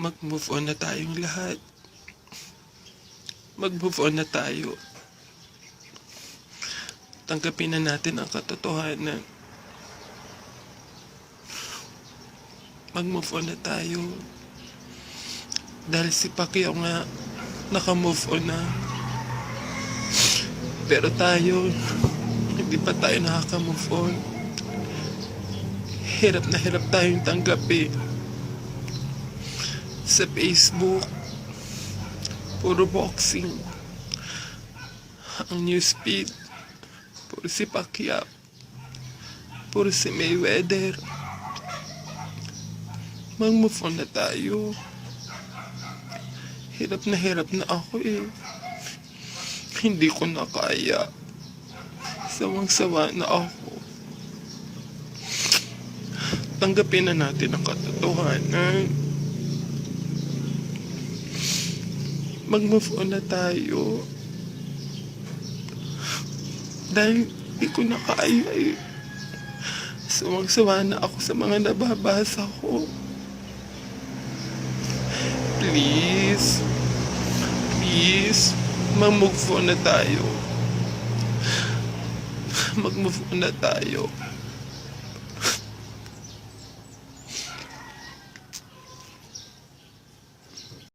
mag-move on na tayong lahat. Mag-move on na tayo. Tanggapin na natin ang katotohanan. Mag-move on na tayo. Dahil si Pacquiao nga, naka-move on na. Pero tayo, hindi pa tayo nakaka-move on. Hirap na hirap tayong tanggapin sa Facebook. Puro boxing. Ang newsfeed. Puro si Pacquiao. Puro si Mayweather. Mag-move on na tayo. Hirap na hirap na ako eh. Hindi ko na kaya. Sawang-sawa na ako. Tanggapin na natin ang katotohanan. Mag-move on na tayo. Dahil di ko na kaya eh. Sumagsawa na ako sa mga nababasa ko. Please. Please. Mag-move on na tayo. Mag-move on na tayo.